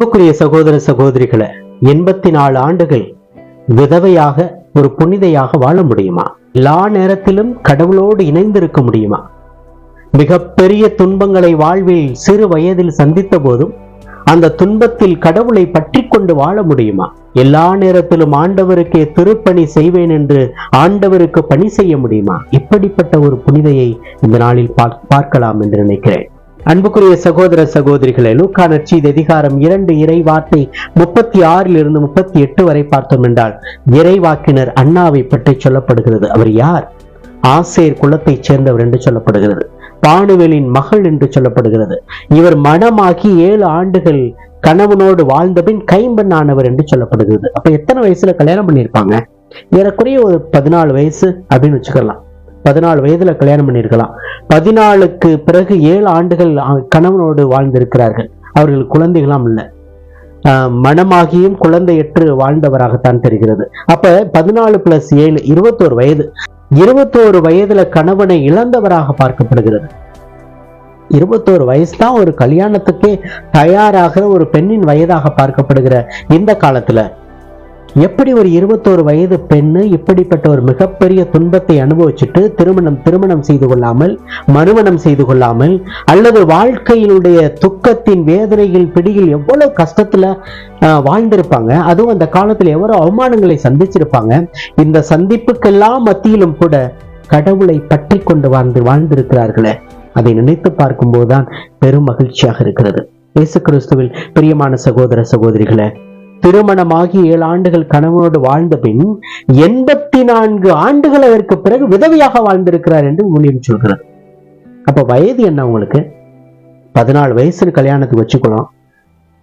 அன்புக்குரிய சகோதர சகோதரிகளை எண்பத்தி நாலு ஆண்டுகள் விதவையாக ஒரு புனிதையாக வாழ முடியுமா? எல்லா நேரத்திலும் கடவுளோடு இணைந்திருக்க முடியுமா? மிகப்பெரிய துன்பங்களை வாழ்வில் சிறு வயதில் சந்தித்த போதும் அந்த துன்பத்தில் கடவுளை பற்றி கொண்டு வாழ முடியுமா? எல்லா நேரத்திலும் ஆண்டவருக்கே திருப்பணி செய்வேன் என்று ஆண்டவருக்கு பணி செய்ய முடியுமா? இப்படிப்பட்ட ஒரு புனிதையை இந்த நாளில் பார்க்கலாம் என்று நினைக்கிறேன். அன்புக்குரிய சகோதர சகோதரிகளே லூக்கா நற்செய்தி அதிகாரம் இரண்டு இறை வார்த்தை முப்பத்தி ஆறில் இருந்து முப்பத்தி எட்டு வரை பார்த்தோம் என்றால் இறைவாக்கினர் அண்ணாவை பற்றி சொல்லப்படுகிறது. அவர் யார்? ஆசேர் குலத்தைச் சேர்ந்தவர் என்று சொல்லப்படுகிறது. பானுவேலின் மகள் என்று சொல்லப்படுகிறது. இவர் மனமாகி ஏழு ஆண்டுகள் கணவனோடு வாழ்ந்தபின் கைம்பெண்ணானவர் என்று சொல்லப்படுகிறது. அப்ப எத்தனை வயசுல கல்யாணம் பண்ணியிருப்பாங்க? ஏறக்குறைய ஒரு பதினாலு வயசு அப்படின்னு வச்சுக்கலாம். பதினாலு வயதுல கல்யாணம் பண்ணியிருக்கலாம். பதினாலுக்கு பிறகு ஏழு ஆண்டுகள் கணவனோடு வாழ்ந்திருக்கிறார்கள். அவர்கள் குழந்தைகளாம் இல்லை. மனமாகியும் குழந்தையற்று வாழ்ந்தவராகத்தான் தெரிகிறது. அப்ப பதினாலு பிளஸ் ஏழு இருபத்தோரு வயது. இருபத்தோரு வயதுல கணவனை இழந்தவராக பார்க்கப்படுகிறது. இருபத்தோரு வயசு தான் ஒரு கல்யாணத்துக்கே தயாராகிற ஒரு பெண்ணின் வயதாக பார்க்கப்படுகிற இந்த காலத்துல. எப்படி ஒரு இருபத்தோரு வயது பெண்ணு இப்படிப்பட்ட ஒரு மிகப்பெரிய துன்பத்தை அனுபவிச்சுட்டு திருமணம் திருமணம் செய்து கொள்ளாமல் மறுமணம் செய்து கொள்ளாமல் அல்லது வாழ்க்கையினுடைய துக்கத்தின் வேதனையில் பிடியில் எவ்வளவு கஷ்டத்துல வாழ்ந்திருப்பாங்க அதுவும் அந்த காலத்துல எவ்வளவு அவமானங்களை சந்திச்சிருப்பாங்க. இந்த சந்திப்புக்கெல்லாம் மத்தியிலும் கூட கடவுளை பற்றி கொண்டு வாழ்ந்து வாழ்ந்திருக்கிறார்களே. அதை நினைத்து பார்க்கும்போதுதான் பெரும் மகிழ்ச்சியாக இருக்கிறது. இயேசு கிறிஸ்துவில் பிரியமான சகோதர சகோதரிகளே திருமணமாகி ஏழு ஆண்டுகள் கணவனோடு வாழ்ந்த பின் எண்பத்தி நான்கு ஆண்டுகள் அதற்கு பிறகு விதவையாக வாழ்ந்திருக்கிறார் என்று ஊழியம் சொல்கிறது அப்ப வயது என்ன உங்களுக்கு? பதினாலு வயசு கல்யாணத்துக்கு வச்சுக்கலாம்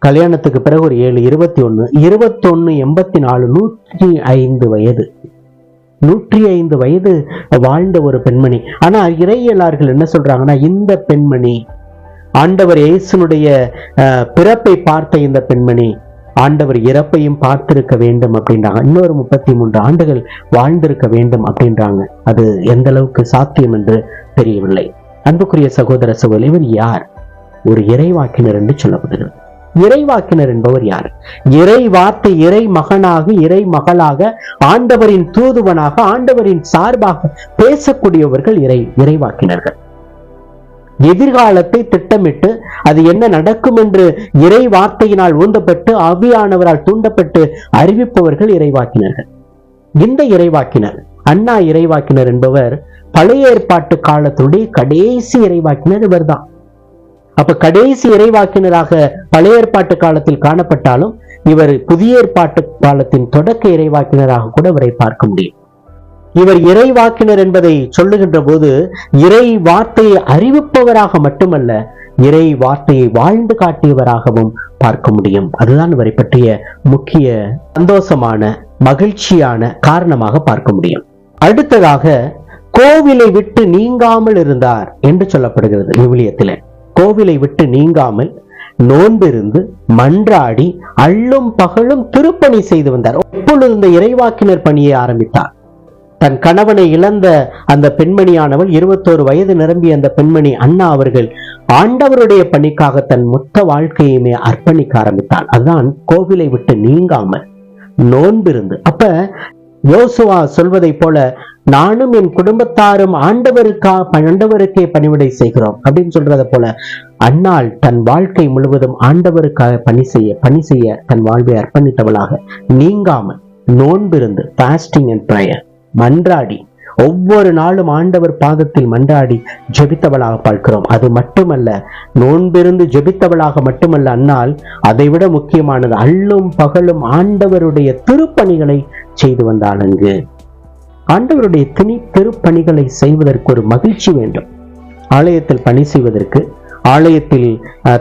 கல்யாணத்துக்கு பிறகு ஒரு ஏழு இருபத்தி ஒண்ணு இருபத்தொன்னு எண்பத்தி நாலு நூற்றி ஐந்து வயது. நூற்றி ஐந்து வயது வாழ்ந்த ஒரு பெண்மணி. ஆனா இறையியலார்கள் என்ன சொல்றாங்கன்னா இந்த பெண்மணி ஆண்டவர் இயேசுனுடைய அஹ், பிறப்பை பார்த்த இந்த பெண்மணி ஆண்டவர் இறப்பையும் பார்த்திருக்க வேண்டும் அப்படின்றாங்க. இன்னொரு முப்பத்தி மூன்று ஆண்டுகள் வாழ்ந்திருக்க வேண்டும் அப்படின்றாங்க. அது எந்த அளவுக்கு சாத்தியம் என்று தெரியவில்லை. அன்புக்குரிய சகோதர சகோதரி இவர் யார்? ஒரு இறைவாக்கினர் என்று சொல்லப்படுகிறது. இறைவாக்கினர் என்பவர் யார்? இறை வார்த்தை இறை மகனாக இறை மகளாக ஆண்டவரின் தூதுவனாக ஆண்டவரின் சார்பாக பேசக்கூடியவர்கள் இறை இறைவாக்கினர்கள். எதிர்காலத்தை திட்டமிட்டு அது என்ன நடக்கும் என்று இறை வார்த்தையினால் ஊந்தப்பட்டு ஆவியானவரால் தூண்டப்பட்டு அறிவிப்பவர்கள் இறைவாக்கினர்கள். இந்த இறைவாக்கினர் அண்ணா இறைவாக்கினர் என்பவர் பழைய ஏற்பாட்டு காலத்துடைய கடைசி இறைவாக்கினர் இவர்தான். அப்ப கடைசி இறைவாக்கினராக பழைய ஏற்பாட்டு காலத்தில் காணப்பட்டாலும் இவர் புதிய ஏற்பாட்டு காலத்தின் தொடக்க இறைவாக்கினராக கூட இவரை பார்க்க முடியும். இவர் இறைவாக்கினர் என்பதை சொல்லுகின்ற போது இறை வார்த்தையை அறிவிப்பவராக மட்டுமல்ல இறை வார்த்தையை வாழ்ந்து காட்டியவராகவும் பார்க்க முடியும். அதுதான் இவரை பற்றிய முக்கிய சந்தோஷமான மகிழ்ச்சியான காரணமாக பார்க்க முடியும். அடுத்ததாக கோவிலை விட்டு நீங்காமல் இருந்தார் என்று சொல்லப்படுகிறது விவிலியத்தில். கோவிலை விட்டு நீங்காமல் நோன்பிருந்து மன்றாடி அள்ளும் பகலும் திருப்பணி செய்து வந்தார். எப்பொழுது இந்த இறைவாக்கினர் பணியை ஆரம்பித்தார்? தன் கணவனை இழந்த அந்த பெண்மணியானவள் இருபத்தோரு வயது நிரம்பிய அந்த பெண்மணி அண்ணா அவர்கள் ஆண்டவருடைய பணிக்காக தன் மொத்த வாழ்க்கையுமே அர்ப்பணிக்க ஆரம்பித்தாள். அதுதான் கோவிலை விட்டு நீங்காமல் நோன்பிருந்து. அப்ப யோசுவா சொல்வதை போல நானும் என் குடும்பத்தாரும் ஆண்டவருக்கா ஆண்டவருக்கே பணிவிடை செய்கிறோம் அப்படின்னு சொல்றத போல அன்னாள் தன் வாழ்க்கை முழுவதும் ஆண்டவருக்காக பணி செய்ய பணி செய்ய தன் வாழ்வை அர்ப்பணித்தவளாக நீங்காமல் நோன்பிருந்து பாஸ்டிங் அண்ட் ப்ரேயர் மன்றாடி. ஒவ்வொரு நாளும் ஆண்டவர் பாதத்தில் மன்றாடி ஜெபித்தவளாக பார்க்கிறோம். அது மட்டுமல்ல நோன்பிருந்து ஜெபித்தவளாக மட்டுமல்ல அன்னால் அதைவிட முக்கியமானது அள்ளும் பகலும் ஆண்டவருடைய திருப்பணிகளை செய்து வந்தாள் அங்கு. ஆண்டவருடைய திணி திருப்பணிகளை செய்வதற்கு ஒரு மகிழ்ச்சி வேண்டும். ஆலயத்தில் பணி செய்வதற்கு ஆலயத்தில்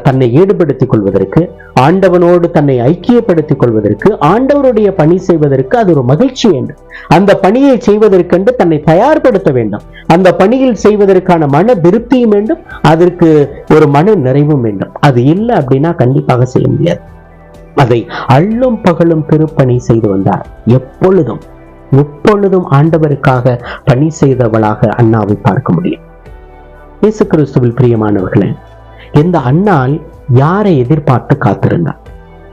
தன்னை ஈடுபடுத்திக் கொள்வதற்கு ஆண்டவனோடு தன்னை ஐக்கியப்படுத்திக் கொள்வதற்கு ஆண்டவருடைய பணி செய்வதற்கு அது ஒரு மகிழ்ச்சி வேண்டும். அந்த பணியை செய்வதற்கென்று தன்னை தயார்படுத்த வேண்டும். அந்த பணியில் செய்வதற்கான மன திருப்தியும் வேண்டும். அதற்கு ஒரு மன நிறைவும் வேண்டும். அது இல்லை அப்படின்னா கண்டிப்பாக செய்ய முடியாது. அதை அள்ளும் பகலும் திருப்பணி செய்து வந்தார். எப்பொழுதும் எப்பொழுதும் ஆண்டவருக்காக பணி செய்தவளாக அண்ணாவை பார்க்க முடியும். இயேசு கிறிஸ்துவில் பிரியமானவர்களே இந்த அண்ணால் யாரை எதிர்பார்த்து காத்திருந்தார்?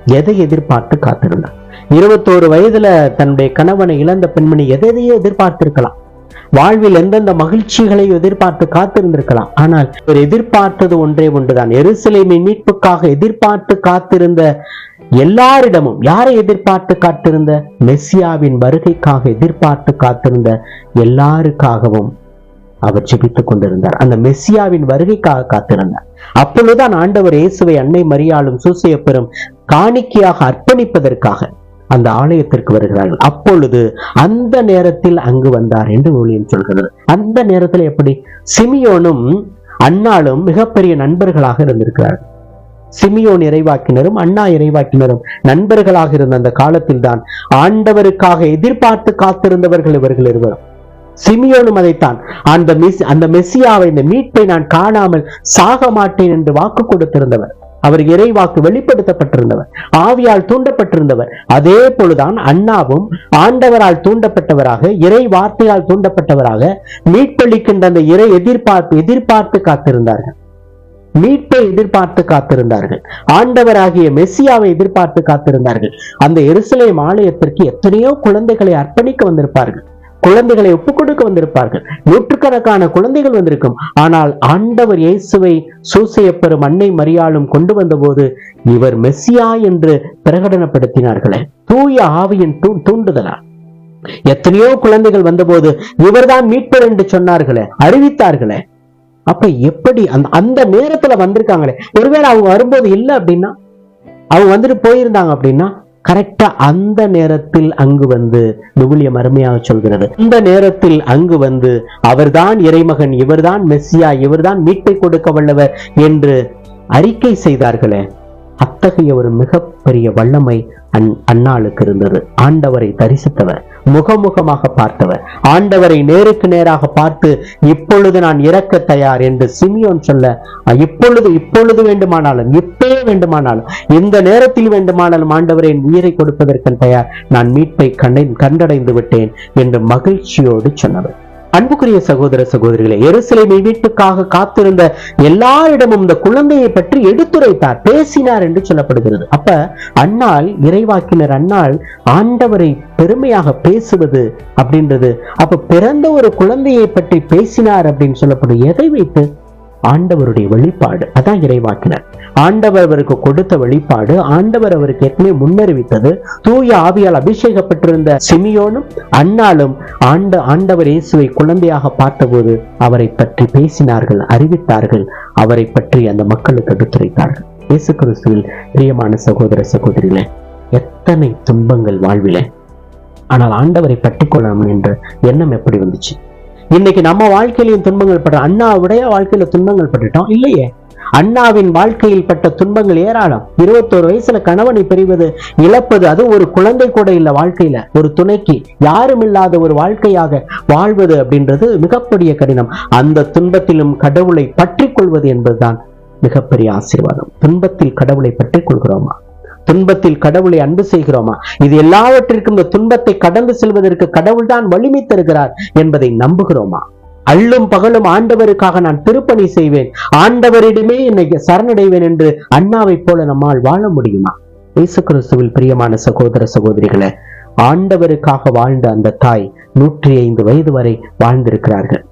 எதை எதிர்பார்த்து காத்திருந்தார்? இருபத்தோரு வயதுல தன்னுடைய கணவனை இழந்த பெண்மணி எதை எதையோ எதிர்பார்த்திருக்கலாம். வாழ்வில் எந்தெந்த மகிழ்ச்சிகளை எதிர்பார்த்து காத்திருந்திருக்கலாம். ஆனால் இவர் எதிர்பார்த்தது ஒன்றே ஒன்றுதான். எருசலேமை மீட்புக்காக எதிர்பார்த்து காத்திருந்த எல்லாரிடமும் யாரை எதிர்பார்த்து காத்திருந்த? மெஸ்ஸியாவின் வருகைக்காக எதிர்பார்த்து காத்திருந்த எல்லாருக்காகவும் அவர் ஜெபித்துக் கொண்டிருந்தார். அந்த மெஸ்ஸியாவின் வருகைக்காக காத்திருந்தார். அப்பொழுதுதான் ஆண்டவர் இயேசுவை அன்னை மரியாளும் சூசையப்பெரும் காணிக்கையாக அர்ப்பணிப்பதற்காக அந்த ஆலயத்திற்கு வருகிறார்கள். அப்பொழுது அந்த நேரத்தில் அங்கு வந்தார் என்று ஊழியம் சொல்கிறது. அந்த நேரத்தில் எப்படி? சிமியோனும் அன்னாலும் மிகப்பெரிய நண்பர்களாக இருந்திருக்கிறார்கள். சிமியோன் இறைவாக்கினரும் அண்ணா இறைவாக்கினரும் நண்பர்களாக இருந்த அந்த காலத்தில் தான் ஆண்டவருக்காக எதிர்பார்த்து காத்திருந்தவர்கள் இவர்கள் இருவரும். சிமியோனும் அதைத்தான். அந்த மெஸ் அந்த மெஸ்ஸியாவை இந்த மீட்பை நான் காணாமல் சாக மாட்டேன் என்று வாக்கு கொடுத்திருந்தவர். அவர் இறைவாக்கு வெளிப்படுத்தப்பட்டிருந்தவர். ஆவியால் தூண்டப்பட்டிருந்தவர். அதே போலதான் அண்ணாவும் ஆண்டவரால் தூண்டப்பட்டவராக இறை வார்த்தையால் தூண்டப்பட்டவராக மீட்பளிக்கின்ற அந்த இறை எதிர்பார்ப்பு எதிர்பார்த்து காத்திருந்தார்கள். மீட்பை எதிர்பார்த்து காத்திருந்தார்கள். ஆண்டவராகிய மெஸ்ஸியாவை எதிர்பார்த்து காத்திருந்தார்கள். அந்த எருசலேம் ஆலயத்திற்கு எத்தனையோ குழந்தைகளை அர்ப்பணிக்க வந்திருப்பார்கள். குழந்தைகளை ஒப்புக் கொடுக்க வந்திருப்பார்கள். நூற்றுக்கணக்கான குழந்தைகள் வந்திருக்கும். ஆனால் ஆண்டவர் இயேசுவை சூசையப்பெறும் அன்னை மரியாளும் கொண்டு வந்தபோது இவர் மெஸ்ஸியா என்று பிரகடனப்படுத்தினார்களே. தூய ஆவியின் தூ தூண்டுதலா? எத்தனையோ குழந்தைகள் வந்தபோது இவர்தான் மீட்பர் என்று சொன்னார்களே அறிவித்தார்களே. அப்ப எப்படி அந்த அந்த நேரத்துல வந்திருக்காங்களே? ஒருவேளை அவங்க வரும்போது இல்ல அப்படின்னா? அவங்க வந்துட்டு போயிருந்தாங்க அப்படின்னா? கரெக்டா அந்த நேரத்தில் அங்கு வந்து விவிலியம் அருமையாக சொல்கிறது. இந்த நேரத்தில் அங்கு வந்து அவர்தான் இறைமகன் இவர்தான் மெஸ்ஸியா இவர்தான் மீட்டை கொடுக்க வல்லவர் என்று அறிக்கை செய்தார்களே அத்தகைய ஒரு மிகப்பெரிய வல்லமை அந் அன்னாளுக்கு இருந்தது. ஆண்டவரை தரிசித்தவர் முகமுகமாக பார்த்தவர். ஆண்டவரை நேருக்கு நேராக பார்த்து இப்பொழுது நான் இறக்க தயார் என்று சிமியோன் சொல்ல இப்பொழுது இப்பொழுது வேண்டுமானாலும் இப்பே வேண்டுமானாலும் இந்த நேரத்தில் வேண்டுமானாலும் ஆண்டவரை என் உயிரை கொடுப்பதற்கு தயார். நான் மீட்பை கண்டை கண்டடைந்து விட்டேன் என்று மகிழ்ச்சியோடு சொன்னவர். அன்புக்குரிய சகோதர சகோதரிகளை எருசலேமை வீட்டுக்காக காத்திருந்த எல்லாரிடமும் இந்த குழந்தையை பற்றி எடுத்துரைத்தார் பேசினார் என்று சொல்லப்படுகிறது. அப்ப அன்னாள் இறைவாக்கினர் அன்னாள் ஆண்டவரை பெருமையாக பேசுவது அப்படின்றது. அப்ப பிறந்த ஒரு குழந்தையை பற்றி பேசினார் அப்படின்னு சொல்லப்படும். எதை வைத்து? ஆண்டவருடைய வெளிப்பாடு. அதான் இறைவாக்கினர். ஆண்டவர் அவருக்கு கொடுத்த வெளிப்பாடு ஆண்டவர் அவருக்கு ஏற்கனவே முன்னறிவித்தது. தூய ஆவியால் அபிஷேகப்பட்டிருந்த சிமியோனும் அன்னாலும் ஆண்ட ஆண்டவர் இயேசுவை குழந்தையாக பார்த்தபோது அவரை பற்றி பேசினார்கள் அறிவித்தார்கள். அவரை பற்றி அந்த மக்களுக்கு எடுத்துரைத்தார்கள். இயேசு கிறிஸ்துவில் பிரியமான சகோதர சகோதரிகளே எத்தனை துன்பங்கள் வாழ்விலே. ஆனால் ஆண்டவரை பற்றி கொள்ளணும் என்ற எண்ணம் எப்படி வந்துச்சு? இன்னைக்கு நம்ம வாழ்க்கையிலையும் துன்பங்கள் படுற அண்ணாவுடைய வாழ்க்கையில துன்பங்கள் பட்டுட்டோம் இல்லையே? அண்ணாவின் வாழ்க்கையில் பட்ட துன்பங்கள் ஏராளம். இருபத்தோரு வயசுல கணவனை பிரிவது இழப்பது அது ஒரு குழந்தை கூட இல்ல வாழ்க்கையில. ஒரு துணைக்கு யாரும் இல்லாத ஒரு வாழ்க்கையாக வாழ்வது அப்படின்றது மிகப்பெரிய கடினம். அந்த துன்பத்திலும் கடவுளை பற்றி கொள்வது என்பதுதான் மிகப்பெரிய ஆசீர்வாதம். துன்பத்தில் கடவுளை பற்றி கொள்கிறோமா? துன்பத்தில் கடவுளை அன்பு செய்கிறோமா? இது எல்லாவற்றிற்கும் இந்த துன்பத்தை கடந்து செல்வதற்கு கடவுள் தான் வலிமை தருகிறார் என்பதை நம்புகிறோமா? அள்ளும் பகலும் ஆண்டவருக்காக நான் திருப்பணி செய்வேன். ஆண்டவரிடமே என்னை சரணடைவேன் என்று அண்ணாவைப் போல நம்மால் வாழ முடியுமா? இயேசு கிறிஸ்துவில் பிரியமான சகோதர சகோதரிகளே ஆண்டவருக்காக வாழ்ந்த அந்த தாய் நூற்றி ஐந்து வயது வரை வாழ்ந்திருக்கிறார்கள்.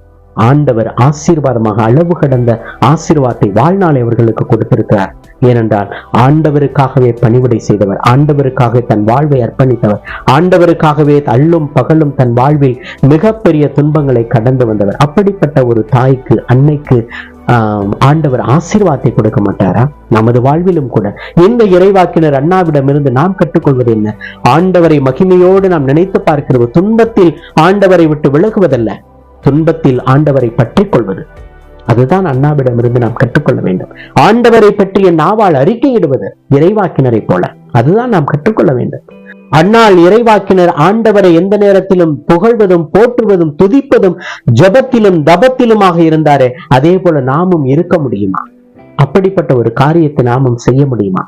ஆண்டவர் ஆசீர்வாதமாக அளவு கடந்த ஆசீர்வாதத்தை வாழ்நாளை அவர்களுக்கு கொடுத்திருக்கிறார். ஏனென்றால் ஆண்டவருக்காகவே பணிவிடை செய்தவர் ஆண்டவருக்காக தன் வாழ்வை அர்ப்பணித்தவர் ஆண்டவருக்காகவே அள்ளும் பகலும் தன் வாழ்வில் மிகப்பெரிய துன்பங்களை கடந்து வந்தவர். அப்படிப்பட்ட ஒரு தாய்க்கு அன்னைக்கு ஆண்டவர் ஆசீர்வாதத்தை கொடுக்க மாட்டாரா? நமது வாழ்விலும் கூட. இந்த இறைவாக்கினர் அண்ணாவிடமிருந்து நாம் கற்றுக்கொள்வது என்ன? ஆண்டவரை மகிமையோடு நாம் நினைத்து பார்க்கிறது துன்பத்தில் ஆண்டவரை விட்டு விலகுவதல்ல. துன்பத்தில் ஆண்டவரை பற்றிக் கொள்வது அதுதான் அண்ணாவிடமிருந்து நாம் கற்றுக்கொள்ள வேண்டும். ஆண்டவரை பற்றிய நாவால் அறிக்கையிடுவது இறைவாக்கினரை போல. அதுதான் நாம் கற்றுக்கொள்ள வேண்டும். அண்ணால் இறைவாக்கினர் ஆண்டவரை எந்த நேரத்திலும் புகழ்வதும் போற்றுவதும் துதிப்பதும் ஜபத்திலும் தபத்திலுமாக இருந்தாரே அதே போல நாமும் இருக்க முடியுமா? அப்படிப்பட்ட ஒரு காரியத்தை நாமும் செய்ய முடியுமா?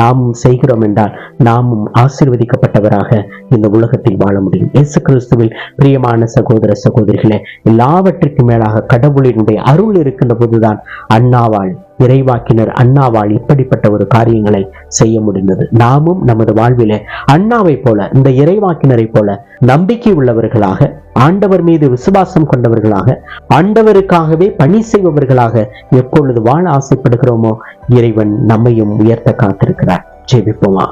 நாமும் செய்கிறோம் என்றால் நாமும் ஆசிர்வதிக்கப்பட்டவராக இந்த உலகத்தில் வாழ முடியும். இயேசு கிறிஸ்துவில் பிரியமான சகோதர சகோதரிகளே எல்லாவற்றிற்கும் மேலாக கடவுளினுடைய அருள் இருக்கின்ற போதுதான் அண்ணாவால் இறைவாக்கினர் அண்ணாவால் இப்படிப்பட்ட ஒரு காரியங்களை செய்ய முடிந்தது. நாமும் நமது வாழ்வில அண்ணாவை போல இந்த இறைவாக்கினரை போல நம்பிக்கை உள்ளவர்களாக ஆண்டவர் மீது விசுவாசம் கொண்டவர்களாக ஆண்டவருக்காகவே பணி செய்பவர்களாக எப்பொழுது வாழ ஆசைப்படுகிறோமோ இறைவன் நம்மையும் உயர்த்த காத்திருக்கிறார். ஜெபிப்போமா?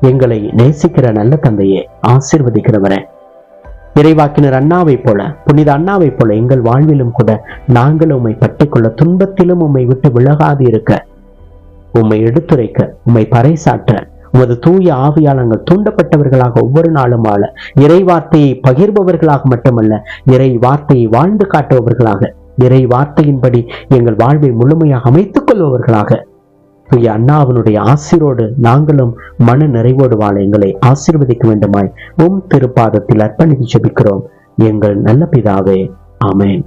எங்களை நேசிக்கிற நல்ல தந்தையே ஆசிர்வதிக்கிறவரை இறைவாக்கினர் அண்ணாவை போல புனித அண்ணாவை போல எங்கள் வாழ்விலும் கூட நாங்கள் உம்மை பற்றிக்கொள்ள துன்பத்திலும் உம்மை விட்டு விலகாது இருக்க உம்மை எடுத்துரைக்க உம்மை பறைசாற்ற உமது தூய ஆவியாளங்கள் தூண்டப்பட்டவர்களாக ஒவ்வொரு நாளும் வாழ இறை வார்த்தையை பகிர்பவர்களாக மட்டுமல்ல இறை வார்த்தையை வாழ்ந்து காட்டுபவர்களாக இறை வார்த்தையின்படி எங்கள் வாழ்வை முழுமையாக அமைத்துக் கொள்பவர்களாக தூய அண்ணாவினுடைய ஆசிரோடு நாங்களும் மன நிறைவோடு வாழ எங்களை ஆசீர்வதிக்க வேண்டுமாய் உம் திருப்பாதத்தில் அர்ப்பணித்து ஜெபிக்கிறோம் எங்கள் நல்ல பிதாவே. ஆமேன்.